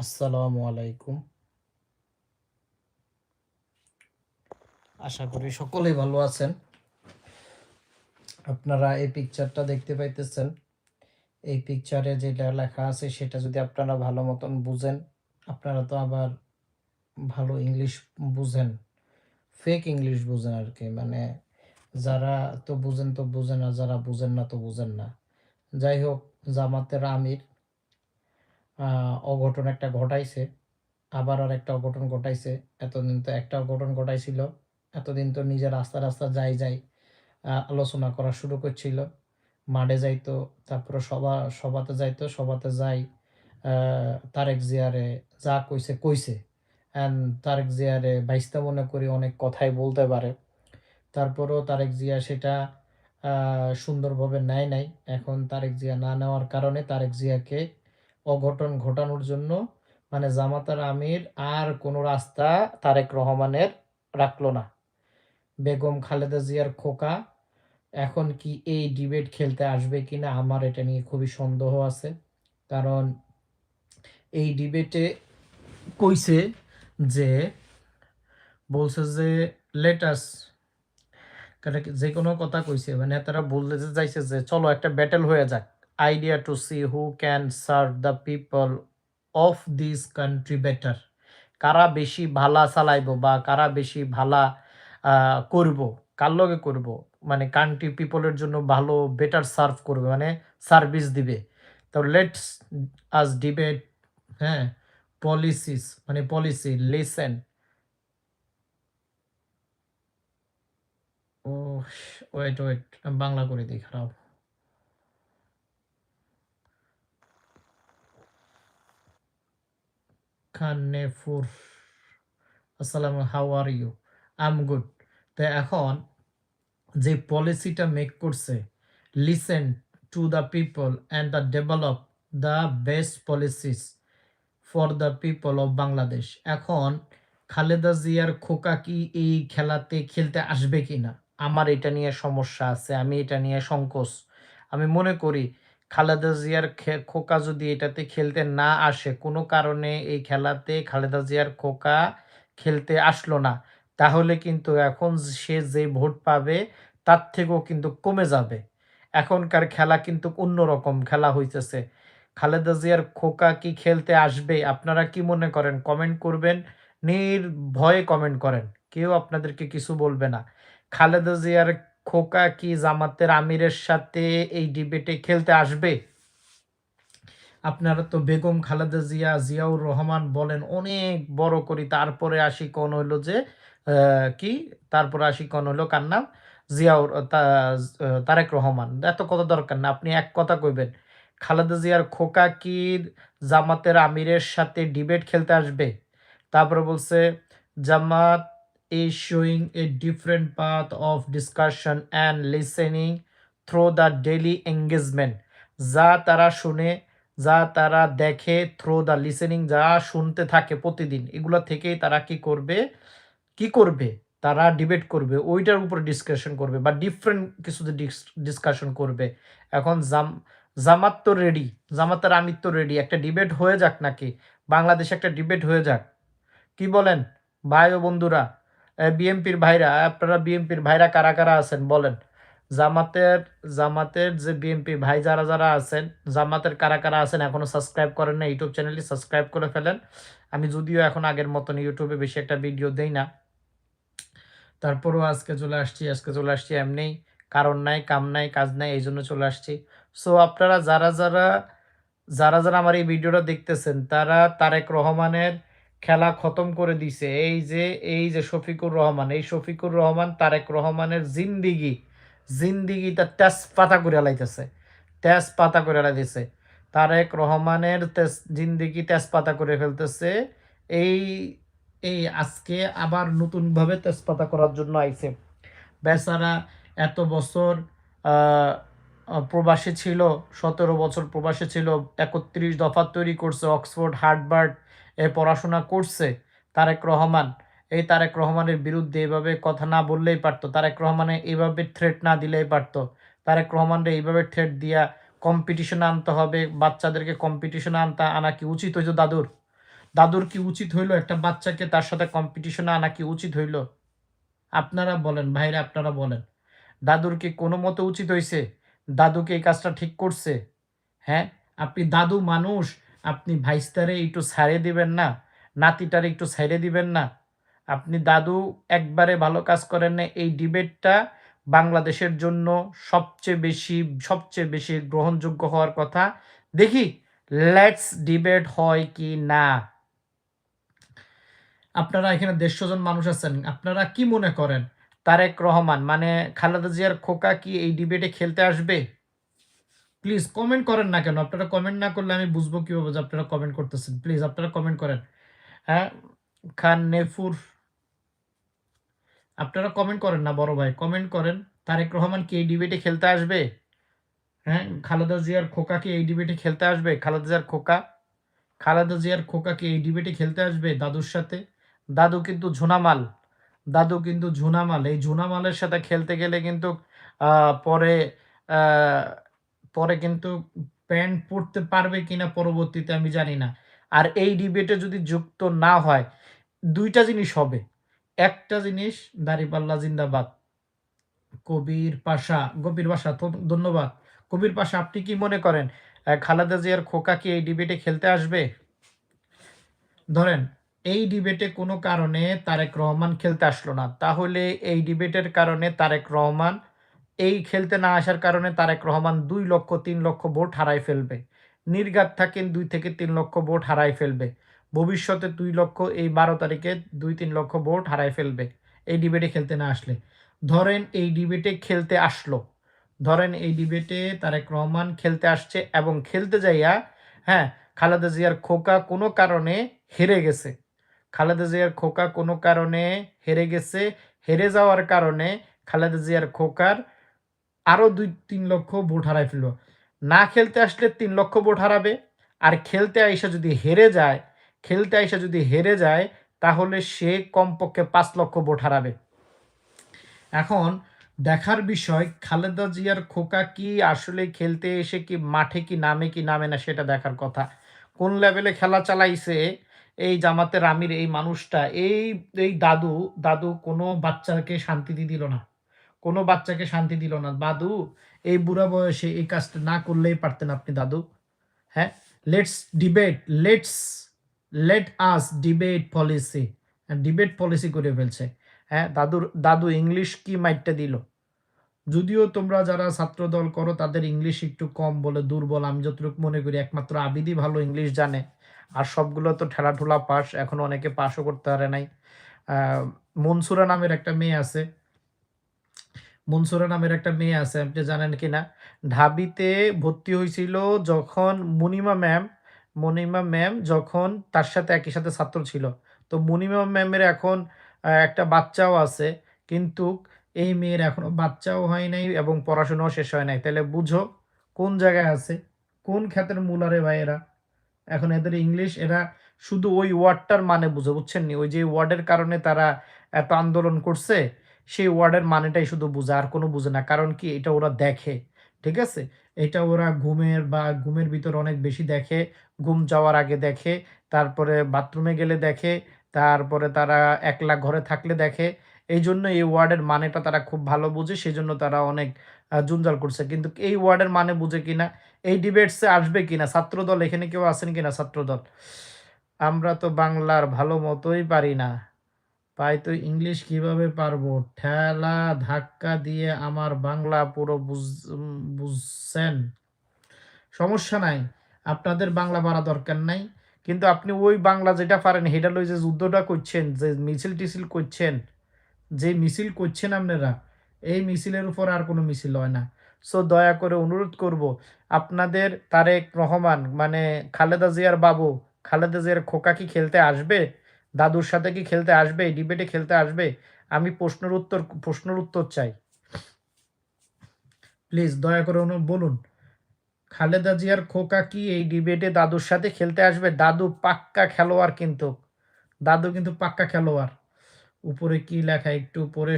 আসসালামু আলাইকুম। আশা করি সকলেই ভালো আছেন। আপনারা এই পিকচারটা দেখতে পাইতেছেন। এই পিকচারে যেটা লেখা আছে সেটা যদি আপনারা ভালো মতন বুঝেন, আপনারা তো আবার ভালো ইংলিশ বুঝেন। ফেক ইংলিশ বুঝেন আর কি মানে যারা তো বুঝেন তো বুঝেন না, যারা বুঝেন না তো বুঝেন না। যাই হোক, জামাতের আমির অঘটন একটা ঘটাইছে, আবার আর একটা অঘটন ঘটাইছে। এতদিন তো একটা অঘটন ঘটাইছিল, এতদিন তো নিজের রাস্তা রাস্তা যাই যাই আলোচনা করা শুরু করছিল। মাঠে যাইতো, তারপরে সভা, সভাতে যাইতো, সভাতে যাই তারেক জিয়ারে যা কইছে কইছে। অ্যান্ড তারেক জিয়ারে বাইস্তা মনে করি অনেক কথাই বলতে পারে। তারপরেও তারেক জিয়া সেটা সুন্দরভাবে নেয় নাই। এখন তারেক জিয়া না নেওয়ার কারণে তারেক জিয়াকে অঘটন ঘটানোর জন্য মানে জামাতার আমির আর কোনো রাস্তা তারেক রহমানের রাখল না। বেগম খালেদা জিয়ার খোকা, এখন কি এই ডিবেট খেলতে আসবে কিনা আমার এটা নিয়ে খুবই সন্দেহ আছে। কারণ এই ডিবেটে কইছে যে, বলছে যে লেটাস যে কোনো কথা কইছে মানে তারা বলতে চাইছে যে, চলো একটা ব্যাটেল হয়ে যাক। Idea to see who can serve the people of this country better কারা বেশি ভালা চালাইব বা কারা বেশি ভালা করব? কার লগে করব? মানে কান্ট্রি পিপলের জন্য ভালো বেটার সার্ভ করবে মানে সার্ভিস দিবে। তো লেটস আস ডিবেট হ্যাঁ পলিসিস মানে policy listen wait wait Bangla করে দিই খারাপ খান্নেফুর আসসালাম how are you I am good তো এখন যে পলিসিটা মেক করছে listen to the people and the develop the best policies for the people of Bangladesh এখন খালেদা জিয়ার খোকা কি এই খেলাতে খেলতে আসবে কি না আমার এটা নিয়ে সমস্যা আছে, আমি এটা নিয়ে সংকোচ। আমি মনে করি খালেদা জিয়ার খোকা যদি এটাতে খেলতে না আসে, কোনো কারণে এই খেলাতে খালেদা জিয়ার খোকা খেলতে আসলো না, তাহলে কিন্তু এখন সে যে ভোট পাবে, তার থেকেও কিন্তু কমে যাবে। এখনকার খেলা কিন্তু অন্যরকম খেলা হইতেছে। খালেদা জিয়ার খোকা কি খেলতে আসবে, আপনারা কি মনে করেন? কমেন্ট করবেন, নির্ভয়ে কমেন্ট করেন, কেউ আপনাদেরকে কিছু বলবে না। খালেদা জিয়ার খোকা কি জামাতের আমিরের সাথে এই ডিবেটে খেলতে আসবে? আপনারা তো বেগম খালেদা জিয়া, জিয়াউর রহমান বলেন, অনেক বড় করি। তারপরে আসি কোন হইল যে কি? তারপরে আসি কোন হইল কার নাম? জিয়াউর তারেক রহমান। এত কথা দরকার না, আপনি এক কথা কইবেন। খালেদা জিয়ার খোকা কি জামাতের আমিরের সাথে ডিবেট খেলতে আসবে? তারপরে বলছে, জামাত is showing a different path of discussion and listening through the daily engagement. যা তারা শুনে, যা তারা দেখে থ্রো দ্য লিসেনিং যা শুনতে থাকে প্রতিদিন, এগুলো থেকেই তারা কি করবে কি করবে? তারা ডিবেট করবে, ওইটার উপর ডিসকাশন করবে বা ডিফারেন্ট কিছুতে ডিসকাশন করবে। এখন জাম জামাত তো রেডি জামাতের আমির তো রেডি একটা ডিবেট হয়ে যাক নাকি? বাংলাদেশে একটা ডিবেট হয়ে যাক। কি বলেন? ভাই ও বন্ধুরা বিএমপির ভাইরা, আপনারা বিএমপির ভাইরা কারা কারা আছেন বলেন? জামাতের জামাতের যে বিএমপি ভাই যারা যারা আছেন, জামাতের কারা কারা আছেন এখনও সাবস্ক্রাইব করেন না ইউটিউব চ্যানেলটি সাবস্ক্রাইব করে ফেলেন। আমি যদিও এখন আগের মতন ইউটিউবে বেশি একটা ভিডিও দেই না। তারপরেও আজকে চলে আসছি, আজকে চলে আসছি এমনি। কারণ নাই, কাম নাই, কাজ নাই, এই জন্য চলে আসছি। সো আপনারা যারা যারা যারা যারা আমার এই ভিডিওটা দেখতেছেন, তারা তারেক রহমানের খেলা খতম করে দিছে। এই যে এই যে শফিকুর রহমান, এই শফিকুর রহমান তারেক রহমানের জিন্দিগি জিন্দিগি তার তেজ পাতা করে লাইতেছে তেজ পাতা করে লাইতেছে তারেক রহমানের তেজ, জিন্দিগি তেজপাতা করে ফেলতেছে। এই এই আজকে আবার নতুনভাবে তেজপাতা করার জন্য আইছে। বেচারা এত বছর প্রবাসী ছিল, সতেরো বছর প্রবাসী ছিল, একত্রিশ দফা তৈরি করছে, অক্সফোর্ড হার্ডবার্ড এ পড়াশোনা করছে তারেক রহমান। এই তারেক রহমানের বিরুদ্ধে এভাবে কথা না বললেই পারতো। তারেক রহমানে এইভাবে থ্রেট না দিলেই পারতো। তারেক রহমানরে এইভাবে থ্রেট দিয়া কম্পিটিশনে আনতে হবে, বাচ্চাদেরকে কম্পিটিশনে আনতে আনা কি উচিত হইতো দাদুর? দাদুর কি উচিত হইল একটা বাচ্চাকে তার সাথে কম্পিটিশনে আনা কি উচিত হইল? আপনারা বলেন, ভাইরা আপনারা বলেন। দাদুর কি কোনো মতো উচিত হয়েছে দাদুকে এই কাজটা ঠিক করছে? হ্যাঁ আপনি দাদু মানুষ আপনি ভাইস্তারে একটু ছাড়ে দিবেন না, নাতিটারে একটু ছেড়ে দিবেন না। আপনি দাদু একবারে ভালো কাজ করেন না, এই ডিবেটটা বাংলাদেশের জন্য সবচেয়ে বেশি সবচেয়ে বেশি গ্রহণযোগ্য হওয়ার কথা। দেখি লেটস ডিবেট হয় কি না? আপনারা এখানে দেড়শো জন মানুষ আছেন, আপনারা কি মনে করেন? তারেক রহমান মানে খালেদা জিয়ার খোকা কি এই ডিবেটে খেলতে আসবে? প্লিজ কমেন্ট করেন না কেন? আপনারা কমেন্ট না করলে আমি বুঝব কীভাবে যে আপনারা কমেন্ট করতেছেন। প্লিজ আপনারা কমেন্ট করেন। হ্যাঁ? খান নেফুর। আপনারা কমেন্ট করেন না, বড় ভাই। কমেন্ট করেন, তারেক রহমান কি এই ডিবেটে খেলতে আসবে? হ্যাঁ? খালেদা জিয়ার খোকা কি এই ডিবেটে খেলতে আসবে? খালেদা জিয়ার খোকা? খালেদা জিয়ার খোকা কি এই ডিবেটে খেলতে আসবে দাদুর সাথে? দাদু কিন্তু ঝুনামাল। দাদু কিন্তু ঝুনামাল। এই ঝুনামালের সাথে খেলতে গেলে কিন্তু পরে পরে কিন্তু প্যান্ট পরতে পারবে কিনা পরবর্তীতে আমি জানি না। আর এই ডিবেটে যদি যুক্ত না হয়, দুইটা জিনিস হবে। একটা জিনিস, দাঁড়িপাল্লা জিন্দাবাদ। কবির পাশা কবির পাশা ধন্যবাদ। কবির পাশা, আপনি কি মনে করেন খালেদা জিয়ার খোকা কি এই ডিবেটে খেলতে আসবে? ধরেন, এই ডিবেটে কোনো কারণে তারেক রহমান খেলতে আসলো না। তাহলে এই ডিবেটের কারণে তারেক রহমান এই খেলতে না আসার কারণে তারেক রহমান দুই লক্ষ, তিন লক্ষ ভোট হারাই ফেলবে। নির্ঘাত থাকেন দুই থেকে তিন লক্ষ ভোট হারাই ফেলবে। ভবিষ্যতে দুই লক্ষ, এই বারো তারিখে দুই তিন লক্ষ ভোট হারাই ফেলবে। এই ডিবেটে খেলতে না আসলে। ধরেন এই ডিবেটে খেলতে আসলো। ধরেন এই ডিবেটে তারেক রহমান খেলতে আসছে এবং খেলতে যাইয়া হ্যাঁ খালেদা জিয়ার খোকা কোনো কারণে হেরে গেছে। খালেদা জিয়ার খোকা কোনো কারণে হেরে গেছে। হেরে যাওয়ার কারণে খালেদা জিয়ার খোকার আরও দুই, তিন লক্ষ ভোট হারাই ফেলল। না খেলতে আসলে তিন লক্ষ ভোট হারাবে। আর খেলতে আইসা যদি হেরে যায়, খেলতে আইসা যদি হেরে যায়, তাহলে সে কমপক্ষে পাঁচ লক্ষ ভোট হারাবে। এখন দেখার বিষয়, খালেদা জিয়ার খোকা কি আসলে খেলতে এসে কি মাঠে কি নামে কি নামে না সেটা দেখার কথা। কোন লেভেলে খেলা চালাইছে এই জামাতের আমির, এই মানুষটা, এই এই দাদু দাদু কোনো বাচ্চাকে শান্তি দিল না। কোনো বাচ্চাকে শান্তি দিল না। দাদু, এই বুড়া বয়সে এই কাজটা না করলেই পারতেন আপনি, দাদু। হ্যাঁ? Let's debate let's let us debate policy debate policy করে ফেলছে। হ্যাঁ দাদুর, দাদু ইংলিশ কি মাইটটা দিল? যদিও তোমরা যারা ছাত্র দল করো, তাদের ইংলিশ একটু কম বলে দুর্বল। আমি যতটুকু মনে করি, একমাত্র আবিদি ভালো ইংলিশ জানে। আর সবগুলো তো ঠেলাঠুলা পাস, এখন অনেকে পাশও করতে পারে নাই। মনসুরা নামের একটা মেয়ে আছে। মনসুরা নামের একটা মেয়ে আছে, আপনি জানেন কিনা? ঢাবিতে ভর্তি হয়েছিল যখন মুনিমা ম্যাম, মনিমা ম্যাম যখন তার সাথে একই সাথে ছাত্র ছিল। তো মুনিমা ম্যামের এখন একটা বাচ্চাও আছে, কিন্তু এই মেয়ের এখনও বাচ্চাও হয় নাই এবং পড়াশোনাও শেষ হয় নাই। তাহলে বুঝো কোন জায়গায় আছে, কোন খ্যাতের মূলারে ভাই এরা এখন এদের ইংলিশ, এরা শুধু ওই ওয়ার্ডটার মানে বুঝে, বুঝছেন নি? ওই যে ওয়ার্ডের কারণে তারা এত আন্দোলন করছে সেই ওয়ার্ডের মানেটাই শুধু বুঝে, আর কোনো বুঝে না। কারণ কি, এটা ওরা দেখে, ঠিক আছে? এটা ওরা ঘুমের বা ঘুমের ভিতর অনেক বেশি দেখে, ঘুম যাওয়ার আগে দেখে, তারপরে বাথরুমে গেলে দেখে, তারপরে তারা একলা ঘরে থাকলে দেখে। এই জন্য এই ওয়ার্ডের মানেটা তারা খুব ভালো বুঝে সেই জন্য তারা অনেক জঞ্জাল করছে। কিন্তু এই ওয়ার্ডের মানে বুঝে কিনা, এই ডিবেটসে আসবে কিনা? ছাত্রদল, এখানে কেউ আছেন কিনা ছাত্রদল? আমরা তো বাংলার ভালো মতোই পারি না। পাই তো ইংলিশ কীভাবে পারব? ঠেলা ধাক্কা দিয়ে আমার বাংলা পুরো বুঝ- বুঝছেন? সমস্যা নাই। আপনাদের বাংলা পারা দরকার নাই। কিন্তু আপনি ওই বাংলা যেটা পারেন সেটা লই যে যুদ্ধটা করছেন, যে মিছিল টিছিল করছেন, যে মিছিল করছেন আপনারা, এই মিছিলের উপর আর কোনো মিছিল হয় না। সো দয়া করে অনুরোধ করব, আপনাদের তারেক রহমান মানে খালেদা জিয়ার বাবু, খালেদা জিয়ার খোকা কি খেলতে আসবে? দাদুর সাথে কি খেলতে আসবে? ডিবেটে খেলতে আসবে? আমি প্রশ্নের উত্তর প্রশ্নের উত্তর চাই। প্লিজ দয়া করে বলুন। খালেদা জিয়ার খোকা কি এই ডিবেটে দাদুর সাথে খেলতে আসবে? দাদু পাক্কা খেলোয়াড় কিন্তু। দাদু কিন্তু পাক্কা খেলোয়াড়। উপরে কি লেখা? একটু পরে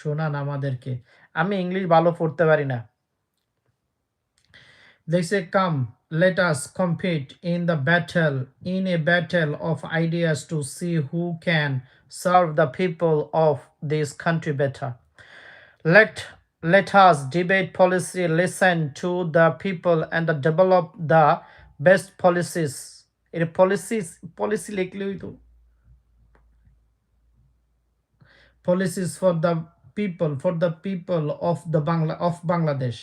শোনান আমাদেরকে। আমি ইংলিশ ভালো পড়তে পারি না। They say, Come, let us compete in the battle, in a battle of ideas to see who can serve the people of this country better. Let let us debate policy, listen to the people, and develop the best policies. এর policies policy policies for the people for the people of the Bangla of Bangladesh.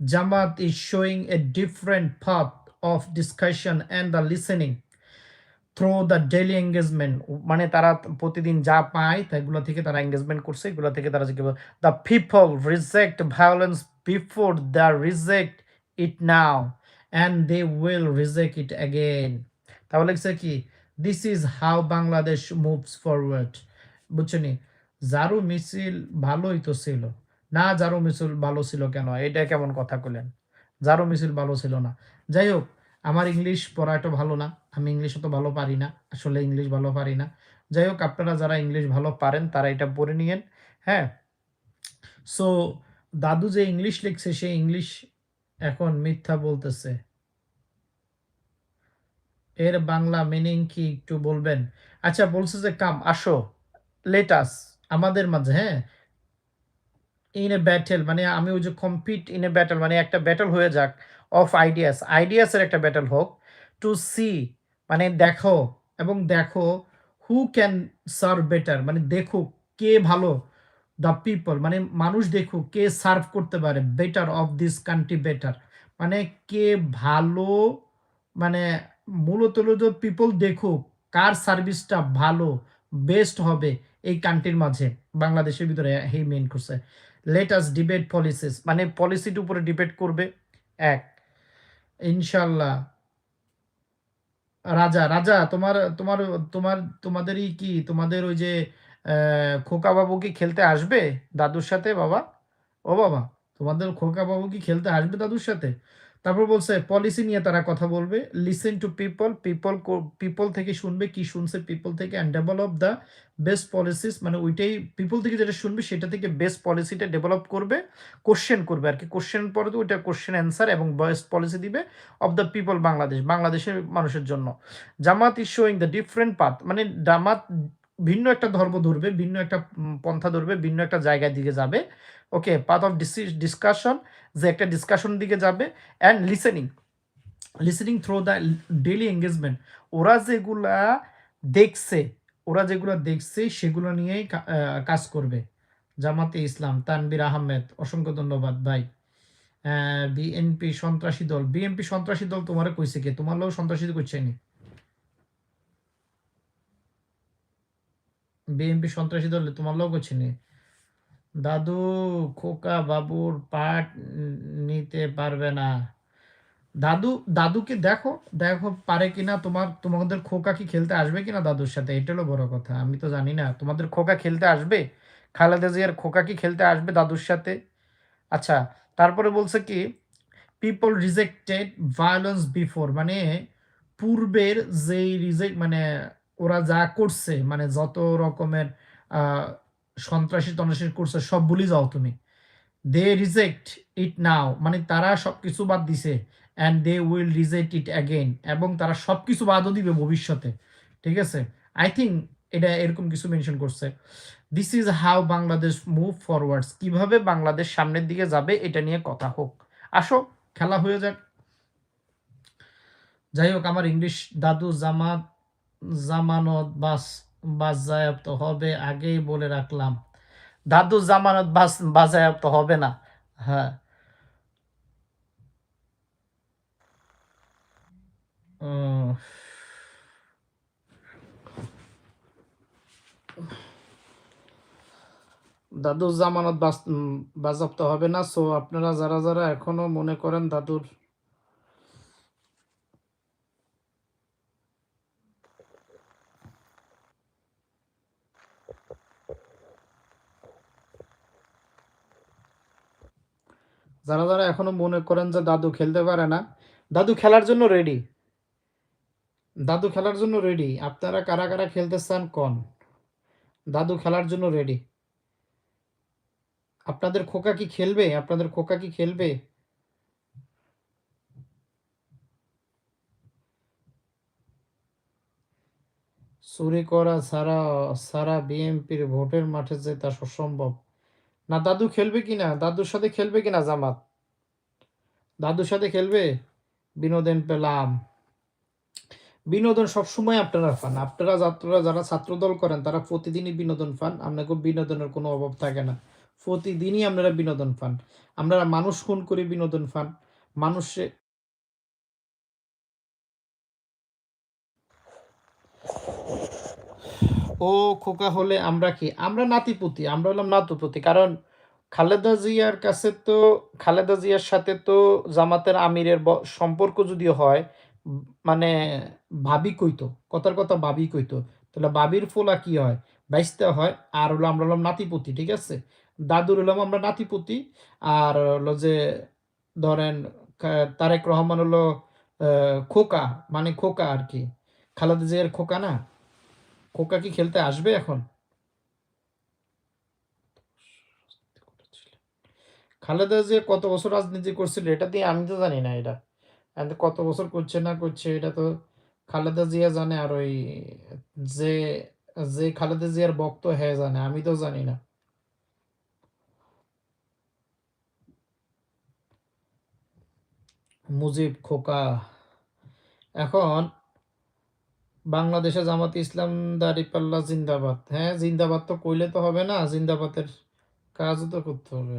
Jamaat is showing a different path of discussion and the listening through the daily engagement. মানে তারা প্রতিদিন যা পায় তাইগুলো থেকে তারা engagement করছে, এগুলো থেকে তারা কি the people reject violence before the reject it now and they will reject it again তাহলে লিখছে কি this is how Bangladesh moves forward বুঝছেনি জারু মিছিল ভালোই তো ছিল। না জারু মিছিল ভালো ছিল কেন? এটা কেমন কথা কইলেন? জারু মিছিল ভালো ছিল না। যাই হোক, আমার ইংলিশ পড়া পড়াটা ভালো না। আমি ইংলিশ অত ভালো পারি না। আসলে ইংলিশ ভালো পারি না। যাই হোক, আপনারা যারা ইংলিশ ভালো পারেন, তারা এটা পড়ে নিয়েন। হ্যাঁ? সো দাদু যে ইংলিশ লিখছে, সে ইংলিশ এখন মিথ্যা বলতেছে। এর বাংলা মিনিং কি একটু বলবেন? আচ্ছা বলছে যে, কাম, আসো লেটাস আমাদের মাঝে হ্যাঁ? ইন এ ব্যাটেল মানে আমি ওই যে কম্পিট ইন এ ব্যাটেল মানে একটা ব্যাটেল হয়ে যাক অফ আইডিয়াস আইডিয়াসের একটা ব্যাটেল হোক টু সি মানে দেখো এবং দেখো হু ক্যান সার্ভ বেটার মানে দেখো কে ভালো দ্য পিপল মানে মানুষ দেখুক কে সার্ভ করতে পারে better of this country better মানে কে ভালো মানে মূলত পিপল দেখুক কার সার্ভিসটা ভালো বেস্ট হবে এই কান্ট্রির মাঝে, বাংলাদেশের ভিতরে হেই মেন করছে লেট আস ডিবেট পলিসিস মানে পলিসির উপরে ডিবেট করবে। এক ইনশাল্লাহ রাজা রাজা, তোমার তোমার তোমার, তোমাদেরই কি, তোমাদের ওই যে খোকা বাবু কি খেলতে আসবে দাদুর সাথে বাবা? ও বাবা, তোমাদের খোকা বাবু কি খেলতে আসবে দাদুর সাথে? তারপর বলছে পলিসি নিয়ে তারা কথা বলবে। Listen to people people people থেকে শুনবে, কি শুনছে পিপল থেকে and develop the best policies মানে ওইটাই পিপল থেকে যেটা শুনবে, সেটা থেকে বেস্ট পলিসিটা ডেভেলপ করবে কোশ্চেন করবে আর কি। কোশ্চেন পরে তো ওইটা কোশ্চেন অ্যান্সার এবং বেস্ট পলিসি দিবে অফ দ্য পিপল বাংলাদেশ বাংলাদেশের মানুষের জন্য। Jamaat is showing the different path মানে জামাত ভিন্ন একটা ধর্ম ধরবে, ভিন্ন একটা পন্থা ধরবে, ভিন্ন একটা জায়গার দিকে যাবে। ওকে পাথ অফ ডিসকাশন যে একটা ডিসকাশন দিকে যাবে and listening listening through the daily engagement ওরা যেগুলা দেখছে, ওরা যেগুলো দেখছে, সেগুলো নিয়েই কাজ করবে। জামাতে ইসলাম তানবির আহমেদ, অসংখ্য ধন্যবাদ ভাই। বিএনপি সন্ত্রাসী দল। বিএনপি সন্ত্রাসী দল তোমার কইছে কে? তোমার লোক সন্ত্রাসী করছে নি? বিএনপি সন্ত্রাসী দল তোমার লোক করছে নি? দাদু, খোকা, বাবুর পাট নিতে পারবে না। দাদু, দাদুকে দেখো দেখো পারে কিনা তোমার, তোমাদের খোকা কি খেলতে আসবে কিনা দাদুর সাথে? এটা হলো বড় কথা, আমি তো জানি না। তোমাদের খোকা খেলতে আসবে? খালেদা জিয়ার খোকা কি খেলতে আসবে দাদুর সাথে? আচ্ছা তারপরে বলছে কি পিপল রিজেক্টেড ভায়োলেন্স বিফোর মানে পূর্বের যেই রিজেক্ট মানে ওরা যা করছে মানে যত রকমের সন্ত্রাসী তন্ত্রাসী করছে সব ভুলে যাও তুমি। দে রিজেক্ট ইট নাও মানে তারা সব কিছু বাদ দিছে। And they will reject it again এবং তারা সব কিছু বাদও দিবে ভবিষ্যতে। ঠিক আছে? আই থিঙ্ক এটা এরকম কিছু মেনশন করছে। This is how Bangladesh move forwards কীভাবে বাংলাদেশ সামনের দিকে যাবে এটা নিয়ে কথা হোক। আসো, খেলা হয়ে যাক। যাই হোক, আমার ইংলিশ দাদু জামাত জামানত বাস বাজায়াপ্ত হবে, আগেই বলে রাখলাম। দাদু জামানত বাজায়াপ্ত হবে না। হ্যাঁ। দাদুর জামানত বাজাপ্ত হবে না, সো আপনারা যারা যারা এখনও মনে করেন দাদুর যারা যারা এখনও মনে করেন যে দাদু খেলতে পারে না, দাদু খেলার জন্য রেডি দাদু খেলার জন্য রেডি আপনারা কারা কারা খেলতে চান কন? দাদু খেলার জন্য রেডি আপনাদের খোকা কি খেলবে? আপনাদের খোকা কি খেলবে? চুরি করা ছাড়া সারা বিএমপির ভোটের মাঠে যেতা অসম্ভব না, দাদু খেলবে কি না দাদুর সাথে খেলবে কিনা জামাত? দাদুর সাথে খেলবে? বিনোদন পেলাম। বিনোদন সবসময় আপনারা ফান আপনারা যাত্রা যারা ছাত্রদল করেন, তারা প্রতিদিনই বিনোদন ফান আপনাকে বিনোদনের কোনো অভাব থাকে না। প্রতিদিনই আপনারা বিনোদন ফান আপনারা মানুষ খুন করে বিনোদন ফান মানুষে ও খোকা হলে আমরা কি? আমরা নাতিপুতি, আমরা হলাম নাতুপুতি। কারণ খালেদা জিয়ার কাছে তো, খালেদা জিয়ার সাথে তো জামাতের আমিরের সম্পর্ক যদি হয় মানে ভাবি কইতো, কথার কথা ভাবি কইতো, তাহলে ভাবির ফোলা কি হয়? বাইসতে হয়, আর হলো আমরা হলাম নাতিপুতি, ঠিক আছে? দাদুর হলাম আমরা নাতিপুতি, আর হলো যে ধরেন তারেক রহমান হলো খোকা মানে খোকা আর কি। খালেদা জিয়ার খোকা না? খোকা কি খেলতে আসবে এখন? খালেদা জিয়া কত বছর রাজনীতি করছিল, এটা দিয়ে আমি তো জানি না এটা। কত বছর করছে না করছে, এটা তো খালেদা জিয়া জানে আর ওই যে যে খালেদা জিয়ার ভক্ত হ্যাঁ জানে, আমি তো জানি না। মুজিব, খোকা। এখন বাংলাদেশে জামাত ইসলাম, দাঁড়িপাল্লা, জিন্দাবাদ। হ্যাঁ জিন্দাবাদ তো কইলে তো হবে না, জিন্দাবাদের কাজও তো করতে হবে।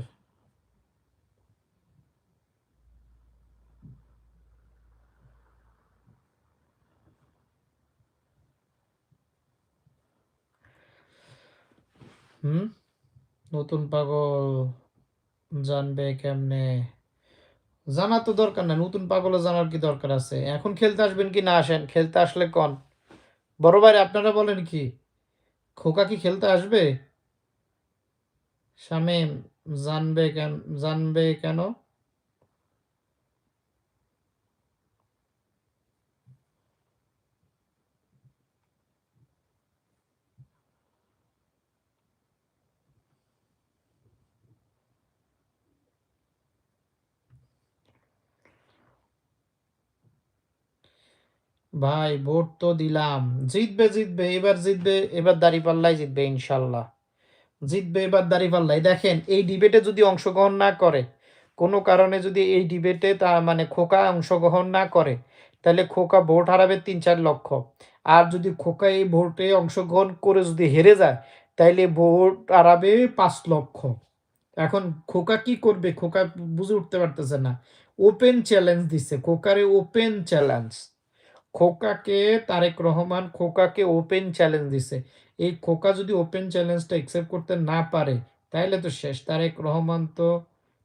হুম? নতুন পাগল জানবে কেমনে? জানা তো দরকার না নতুন পাগল জানার কি দরকার আছে? এখন খেলতে আসবেন কি না আসেন? খেলতে আসলে কন? বড় ভাই আপনারা বলেন কি? খোকা কি খেলতে আসবে? শামীম জানবে কেন জানবে কেন? ভাই, ভোট তো দিলাম। জিতবে জিতবে, এবার জিতবে, এবার দাঁড়িপাল্লাই জিতবে ইনশাল্লাহ। জিতবে, এবার দাঁড়িপাল্লাই দেখেন, এই ডিবেটে যদি অংশগ্রহণ না করে, কোনো কারণে যদি এই ডিবেটে তা মানে খোকা অংশগ্রহণ না করে, তাহলে খোকা ভোট হারাবে তিন চার লক্ষ। আর যদি খোকা এই ভোটে অংশগ্রহণ করে যদি হেরে যায় তাইলে ভোট হারাবে পাঁচ লক্ষ। এখন খোকা কি করবে? খোকা বুঝে উঠতে পারতেছে না। ওপেন চ্যালেঞ্জ দিচ্ছে খোকারে ওপেন চ্যালেঞ্জ খোকাকে, তারেক রহমান খোকাকে ওপেন চ্যালেঞ্জ দিছে। এই খোকা যদি ওপেন চ্যালেঞ্জটা অ্যাকসেপ্ট করতে না পারে তাহলে তো শেষ। তারেক রহমান তো,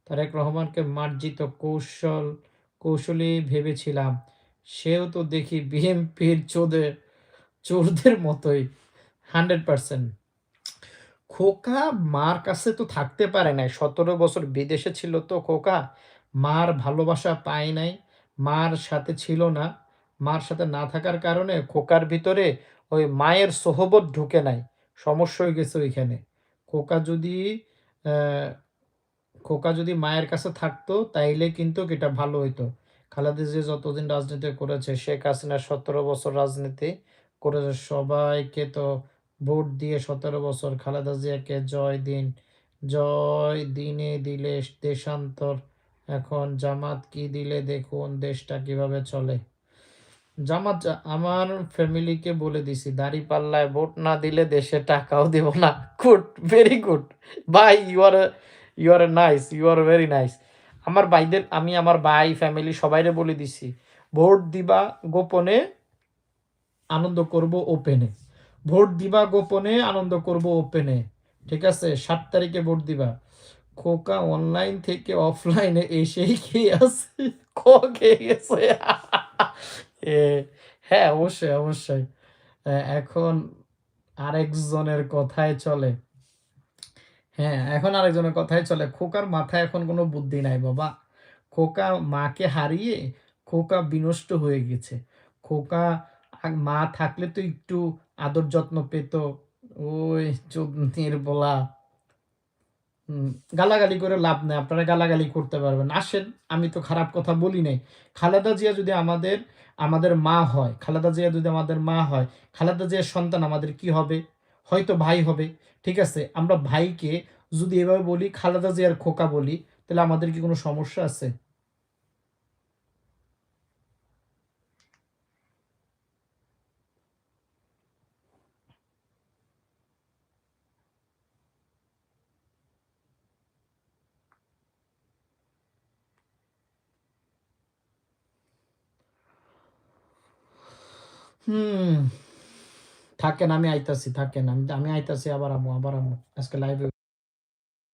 তারেক রহমানকে মার্জিত কৌশল কৌশলী ভেবেছিলাম। সেও তো দেখি বিএমপির চোদের, চোরদের মতোই হান্ড্রেড পার্সেন্ট খোকা মার কাছে তো থাকতে পারে নাই। সতেরো বছর বিদেশে ছিল তো খোকা। মার ভালোবাসা পায় নাই। মার সাথে ছিল না। মার সাথে না থাকার কারণে খোকার ভিতরে ওই মায়ের সোহবত ঢুকে নাই, সমস্যা হয়ে গেছে ওইখানে। খোকা যদি খোকা যদি মায়ের কাছে থাকতো তাইলে কিন্তু এটা ভালো হইতো। খালেদা জিয়া যতদিন রাজনীতি করেছে, শেখ হাসিনা সতেরো বছর রাজনীতি করেছে, সবাইকে তো ভোট দিয়ে সতেরো বছর খালেদা জিয়াকে জয় দিন, জয় দিনে দিলে দেশান্তর, এখন জামাত কি দিলে দেখুন দেশটা কীভাবে চলে। জামাত, আমার ফ্যামিলিকে বলে দিছি দাড়ি পাল্লায় ভোট না দিলে দেশে টাকাও দেব না। গুড ভেরি গুড ভাই you are you are nice you are very nice আমার ভাইদের, আমি আমার ভাই ফ্যামিলি সবাইরে বলে দিছি, ভোট দিবা গোপনে আনন্দ করব ওপেনে ভোট দিবা গোপনে আনন্দ করব ওপেনে ঠিক আছে? সাত তারিখে ভোট দিবা। খোকা অনলাইন থেকে অফলাইনে এসেই খেয়ে আছে? খেয়ে গেছে। হ্যাঁ অবশ্যই অবশ্যই। এখন আরেকজনের কথায় চলে। হ্যাঁ এখন আরেকজনের কথাই চলে। খোকার মাথায় এখন কোনো বুদ্ধি নাই, বাবা। খোকা মাকে হারিয়ে খোকা বিনষ্ট হয়ে গেছে। খোকা মা থাকলে তো একটু আদর যত্ন পেত। ওই চোদনির বলা গালাগালি করে লাভ নেই, আপনারা গালাগালি করতে পারবেন। আসেন, আমি তো খারাপ কথা বলি নাই। খালেদা জিয়া যদি আমাদের আমাদের মা হয়, খালেদা জিয়া যদি আমাদের মা হয়, খালেদা জিয়ার সন্তান আমাদের কি হবে? হয়তো ভাই হবে। ঠিক আছে, আমরা ভাইকে যদি এভাবে বলি, খালেদা জিয়ার খোকা বলি, তাহলে আমাদের কি কোনো সমস্যা আছে? হুম। থাকেন আমি আইতাছি থাকেন আমি আমি আইতাছি আবার আমু আবার আমু আজকে লাইভে